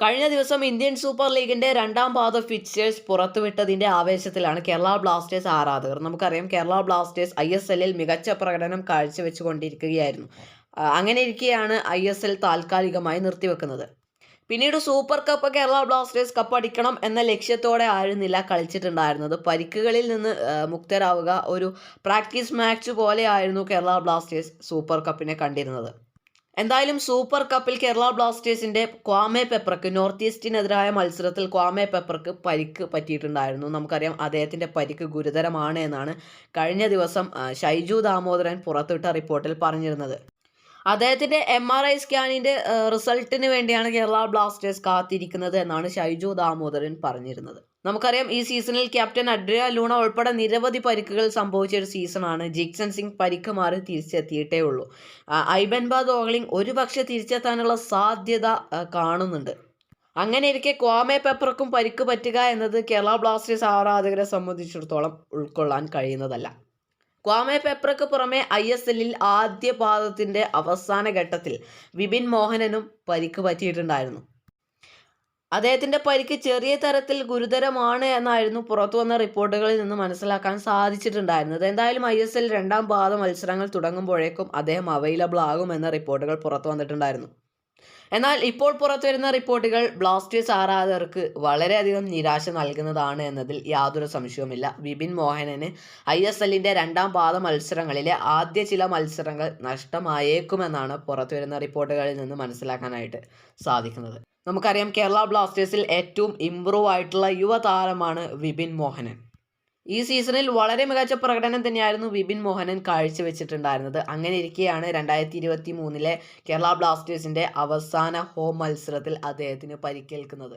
കഴിഞ്ഞ ദിവസം Indian super ലീഗിന്റെ രണ്ടാം പാദ ഫിക്ചേഴ്സ് പുറത്തുവിട്ടതിന്റെ ആവേശത്തിലാണ് കേരള ബ്ലാസ്റ്റേഴ്സ് ആരാധകർ. നമുക്കറിയാം കേരള ബ്ലാസ്റ്റേഴ്സ് ഐ എസ് എല്ലിൽ മികച്ച പ്രകടനം കാഴ്ചവെച്ചുകൊണ്ടിരിക്കുകയായിരുന്നു. അങ്ങനെ ഇരിക്കെയാണ് ഐ എസ് എൽ താൽക്കാലികമായി നിർത്തിവെക്കുന്നത്. പിന്നീട് Super Cup Kerala Blasters cup അടിക്കണം എന്ന ലക്ഷ്യത്തോടെ ആയിരുന്നില്ല കളിച്ചിട്ടുണ്ടായിരുന്നത്. പരിക്കുകളിൽ നിന്ന് മുക്തരാവുക ഒരു പ്രാക്ടീസ് മാച്ച് പോലെയായിരുന്നു കേരള ബ്ലാസ്റ്റേഴ്സ് സൂപ്പർ കപ്പിനെ കണ്ടിരുന്നത്. എന്തായാലും സൂപ്പർ കപ്പിൽ കേരള ബ്ലാസ്റ്റേഴ്സിന്റെ ക്വാമെ പെപ്പർക്ക് നോർത്ത് ഈസ്റ്റിനെതിരായ മത്സരത്തിൽ ക്വാമെ പെപ്പർക്ക് പരിക്ക് പറ്റിയിട്ടുണ്ടായിരുന്നു. നമുക്കറിയാം അദ്ദേഹത്തിന്റെ പരിക്ക് ഗുരുതരമാണ് എന്നാണ് കഴിഞ്ഞ ദിവസം ഷൈജു ദാമോദരൻ പുറത്തുവിട്ട റിപ്പോർട്ടിൽ പറഞ്ഞിരുന്നത്. അദ്ദേഹത്തിന്റെ എം ആർ ഐ സ്കാനിന്റെ റിസൾട്ടിന് വേണ്ടിയാണ് കേരള ബ്ലാസ്റ്റേഴ്സ് കാത്തിരിക്കുന്നത് എന്നാണ് ഷൈജു ദാമോദരൻ പറഞ്ഞിരുന്നത്. നമുക്കറിയാം ഈ സീസണിൽ ക്യാപ്റ്റൻ അഡ്രിയ ലൂണ ഉൾപ്പെടെ നിരവധി പരിക്കുകൾ സംഭവിച്ച ഒരു സീസണാണ്. ജിക്സൺ സിംഗ് പരിക്ക് മാറി തിരിച്ചെത്തിയിട്ടേ ഉള്ളൂ. ആ, ഐബൻ ബാദ് ഓഗ്ലിംഗ് ഒരുപക്ഷെ തിരിച്ചെത്താനുള്ള സാധ്യത കാണുന്നുണ്ട്. അങ്ങനെ ഇരിക്കെ ക്വാമെ പെപ്പർക്കും പരിക്ക് പറ്റുക എന്നത് കേരള ബ്ലാസ്റ്റേഴ്സ് ആരാധകരെ സംബന്ധിച്ചിടത്തോളം ഉൾക്കൊള്ളാൻ കഴിയുന്നതല്ല. ക്വാമെ പെപ്പർക്ക് പുറമെ ഐ എസ് എല്ലിൽ ആദ്യ പാദത്തിന്റെ അവസാന ഘട്ടത്തിൽ വിപിൻ മോഹനനും പരിക്ക് പറ്റിയിട്ടുണ്ടായിരുന്നു. അദ്ദേഹത്തിന്റെ പരിക്ക് ചെറിയ തരത്തിൽ ഗുരുതരമാണ് എന്നായിരുന്നു പുറത്തു വന്ന റിപ്പോർട്ടുകളിൽ നിന്ന് മനസ്സിലാക്കാൻ സാധിച്ചിട്ടുണ്ടായിരുന്നത്. എന്തായാലും ഐ എസ് എൽ രണ്ടാം പാദ മത്സരങ്ങൾ തുടങ്ങുമ്പോഴേക്കും അദ്ദേഹം അവൈലബിൾ ആകുമെന്ന റിപ്പോർട്ടുകൾ പുറത്തു വന്നിട്ടുണ്ടായിരുന്നു. എന്നാൽ ഇപ്പോൾ പുറത്തു വരുന്ന റിപ്പോർട്ടുകൾ ബ്ലാസ്റ്റേഴ്സ് ആരാധകർക്ക് വളരെയധികം നിരാശ നൽകുന്നതാണ് എന്നതിൽ യാതൊരു സംശയവുമില്ല. വിപിൻ മോഹനന് ഐ എസ് എല്ലിന്റെ രണ്ടാം പാദ മത്സരങ്ങളിലെ ആദ്യ ചില മത്സരങ്ങൾ നഷ്ടമായേക്കുമെന്നാണ് പുറത്തു വരുന്ന റിപ്പോർട്ടുകളിൽ നിന്ന് മനസ്സിലാക്കാനായിട്ട് സാധിക്കുന്നത്. നമുക്കറിയാം കേരള ബ്ലാസ്റ്റേഴ്സിൽ ഏറ്റവും ഇമ്പ്രൂവ് ആയിട്ടുള്ള യുവതാരമാണ് വിപിൻ മോഹനൻ. ഈ സീസണിൽ വളരെ മികച്ച പ്രകടനം തന്നെയായിരുന്നു വിപിൻ മോഹനൻ കാഴ്ചവെച്ചിട്ടുണ്ടായിരുന്നത്. അങ്ങനെ ഇരിക്കെയാണ് രണ്ടായിരത്തി ഇരുപത്തി മൂന്നിലെ കേരള ബ്ലാസ്റ്റേഴ്സിന്റെ അവസാന ഹോം മത്സരത്തിൽ അദ്ദേഹത്തിന് പരിക്കേൽക്കുന്നത്.